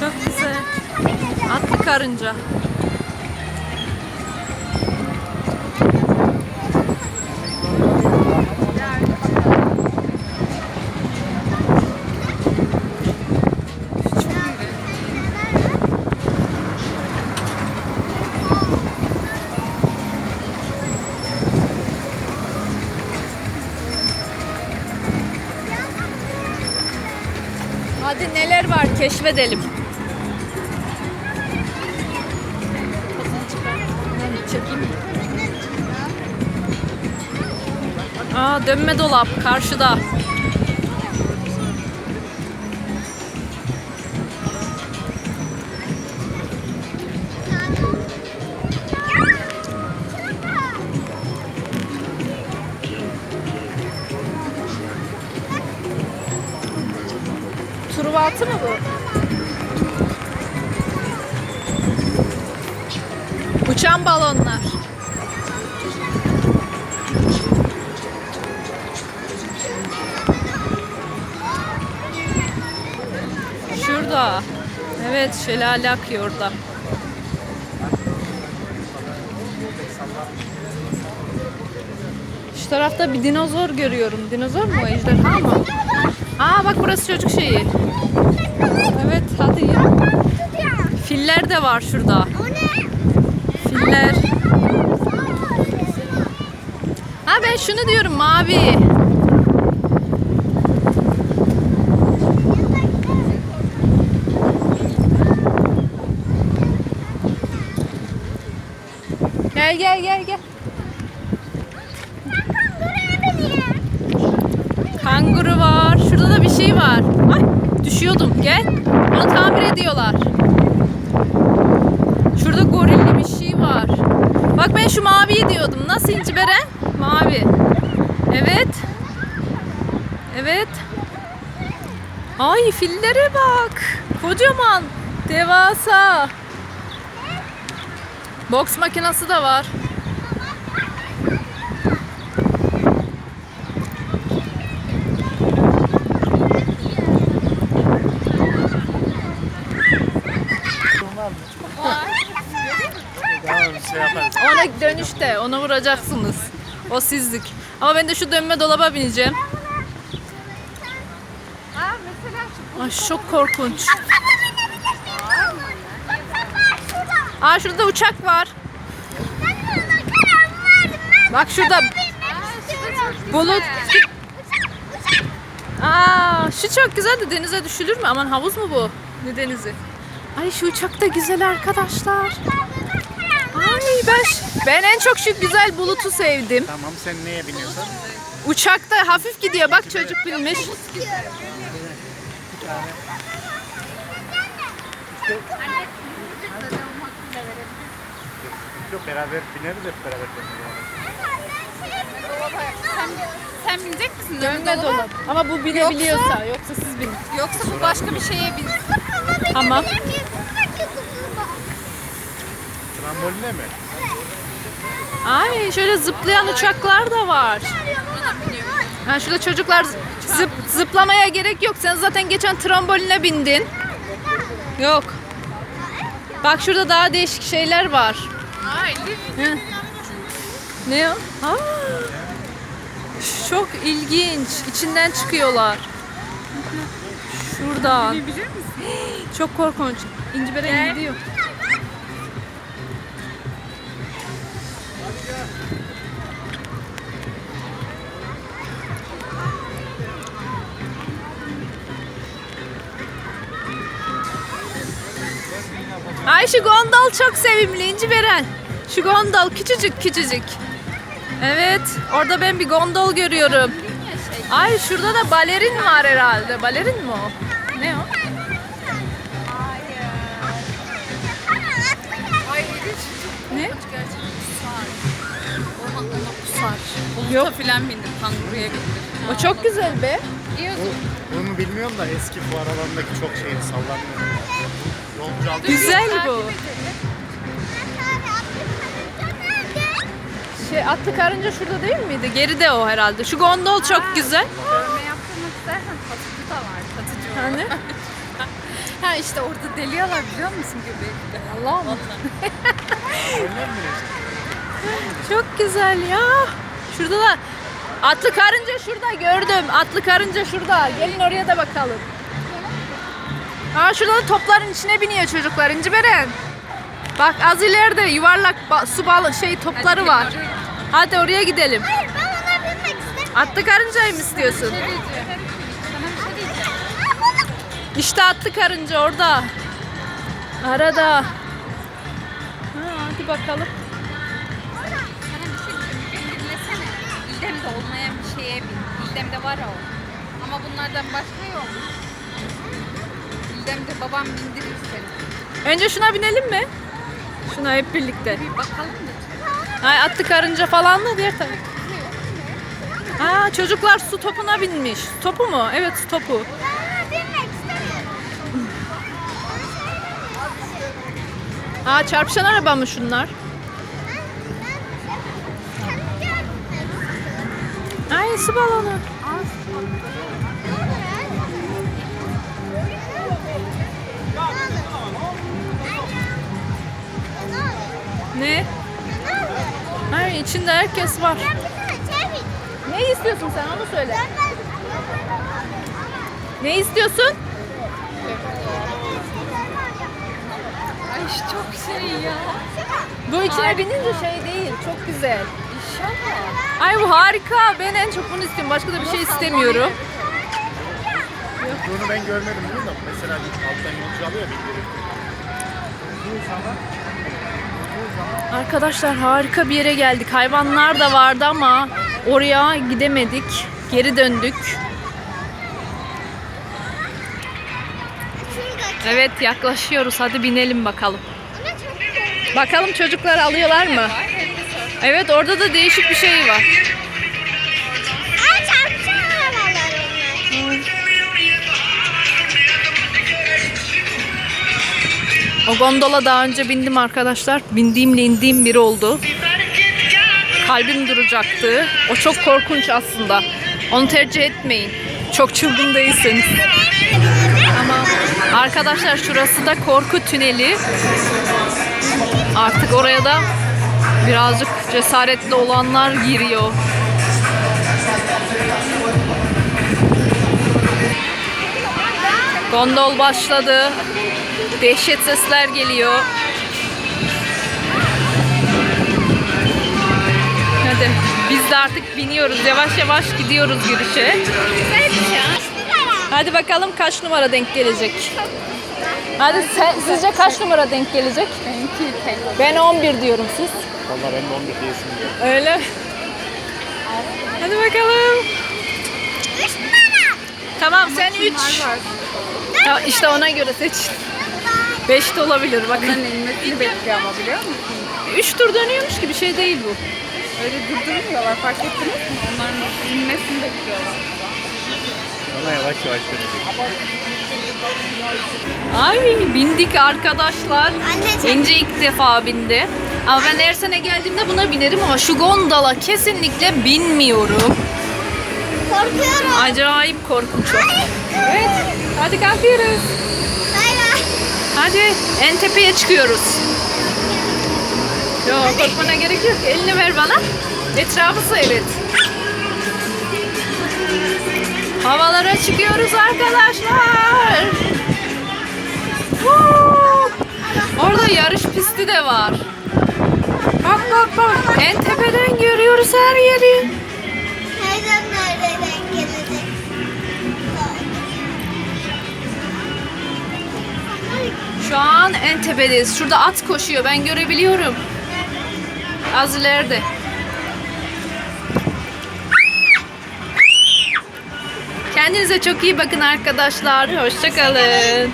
Çok güzel. Atlı karınca. Hadi neler var keşfedelim. Aa dönme dolap karşıda. Truvatı mı bu? Uçan balonlar. Şurada. Evet şelale akıyor orada. Şu tarafta bir dinozor görüyorum. Dinozor mu ejderha mı? Aa bak burası çocuk şeyi. Evet hadi. Filler de var şurada. Filler. Ha ben şunu diyorum mavi. Gel gel gel gel. Kanguru var. Şurada da bir şey var. Ay düşüyordum. Gel. Onu tamir ediyorlar. Şurada gorilli bir şey var. Bak ben şu maviyi diyordum. Nasıl İnci Beren? Mavi. Evet. Evet. Ay fillere bak. Kocaman. Devasa. Boks makinesi de var. Ona dönüşte ona vuracaksınız. O sizlik. Ama ben de şu dönme dolaba bineceğim. Ay çok korkunç. Aa şurada uçak var. Bak şurada bulut. Aa şu çok güzel de denize düşülür mü? Aman havuz mu bu? Ne denizi? Ay şu uçak da güzel arkadaşlar. Ay ben ben en çok şu güzel bulutu sevdim. Tamam sen neye biniyorsun? Uçakta hafif gidiyor. Bak çocuk binmiş. Yok beraber bineriz hep beraber bineriz. Sen, sen binecek misin? Dönme dolap. Ama bu binebiliyorsa. Yoksa siz binin. Yoksa bu başka bir şeye bin. Tamam. Tramboline mi? Ay şöyle zıplayan uçaklar da var. Ha şurada çocuklar zıp, zıplamaya gerek yok. Sen zaten geçen tramboline bindin. Yok. Bak şurada daha değişik şeyler var. Ne o? Aa, çok ilginç. İçinden çıkıyorlar. Misin? Çok korkunç. İnci Beren gidiyor. Ay şu gondol çok sevimli İnci Beren. Şu gondol küçücük küçücük. Evet orada ben bir gondol görüyorum. Ay şurada da balerin var herhalde. Balerin mi o? Ne o? Ne? Yok. filan bindim. Kanguruya bindim. O çok güzel be. İyi o zaman. Bunu bilmiyorum da eski fuar alanındaki çok şeydi sallanmıyor. Güzel bu. Şey atlı karınca şurada değil miydi? Geride o herhalde. Şu gondol çok güzel. Dövme yaptırmak istersen tatıcı da var. Tatıcı var. Hani? Ha işte orada deliyorlar biliyor musun göbeğinde? Allah mı? Öyle mi bilecek? Çok güzel ya. Şurada da atlı karınca şurada gördüm. Atlı karınca şurada. Gelin oraya da bakalım. Aa şurada da topların içine biniyor çocuklar. İnci Beren. Bak az ileride yuvarlak ba- su balı şey topları var. Hadi oraya gidelim. Hayır ben ona binmek istemiyorum. Atlı karıncayı mı istiyorsun? İşte atlı karınca orada. Arada. Ha, hadi bakalım. Sana bir şey diyeceğim. Bir dinlesene. İldem'de olmayan bir şeye bin. İldem'de var o. Ama bunlardan başka yok. İldem'de babam bindirir seni. Önce şuna binelim mi? Şuna hep birlikte. Bir bakalım da. Ay atlı karınca falan da diğer taraf. Ha çocuklar su topuna binmiş. Topu mu? Evet su topu. Aa çarpışan araba mı şunlar? Ay su balonu. Ne? İçinde herkes var. Ne istiyorsun sen onu söyle. Ne istiyorsun? Ay çok şey ya. Bu içine binince şey değil. Çok güzel. İnşallah. Ay bu harika. Ben en çok bunu istiyorum. Başka da bir şey istemiyorum. Bunu ben görmedim değil mi? Mesela alttan yolcu alıyor bildirim. Bu zaman Arkadaşlar harika bir yere geldik. Hayvanlar da vardı ama oraya gidemedik. Geri döndük. Evet yaklaşıyoruz. Hadi binelim bakalım. Bakalım çocuklar alıyorlar mı? Evet orada da değişik bir şey var. O gondola daha önce bindim arkadaşlar. Bindiğimle indiğim biri oldu. Kalbim duracaktı. O çok korkunç aslında. Onu tercih etmeyin. Çok çılgın değilsiniz. Ama arkadaşlar şurası da korku tüneli. Artık oraya da birazcık cesaretli olanlar giriyor. Gondol başladı. Dehşet sesler geliyor. Hadi biz de artık biniyoruz. Yavaş yavaş gidiyoruz girişe. Hadi bakalım kaç numara denk gelecek. Hadi sen, sizce kaç numara denk gelecek? Ben 11 diyorum siz. Valla ben de 11 diyesim diyor. Öyle. Hadi bakalım. Tamam sen 3. Tamam, işte ona göre seç. 5 de olabilir bakın. Onların inmesini bekliyor ama biliyor musun? 3 tur dönüyormuş gibi şey değil bu. Öyle durdurmuyorlar fark ettiniz mi? Onların inmesini bekliyorlar. Ona yavaş yavaş dönecek. Ay bindik arkadaşlar. Anneciğim. İnce ilk defa bindi. Ama ben her sene geldiğimde buna binerim ama şu gondola kesinlikle binmiyorum. Korkuyorum. Acayip korkunç. Evet, hadi kalkıyoruz. Hadi en tepeye çıkıyoruz. Yok korkmana gerek yok. Elini ver bana. Etrafı seyret. Havalara çıkıyoruz arkadaşlar. Orada yarış pisti de var. Bak bak bak. En tepeden görüyoruz her yeri. Şu an en tepedeyiz. Şurada at koşuyor. Ben görebiliyorum. Az ileride. Kendinize çok iyi bakın arkadaşlar. Hoşçakalın.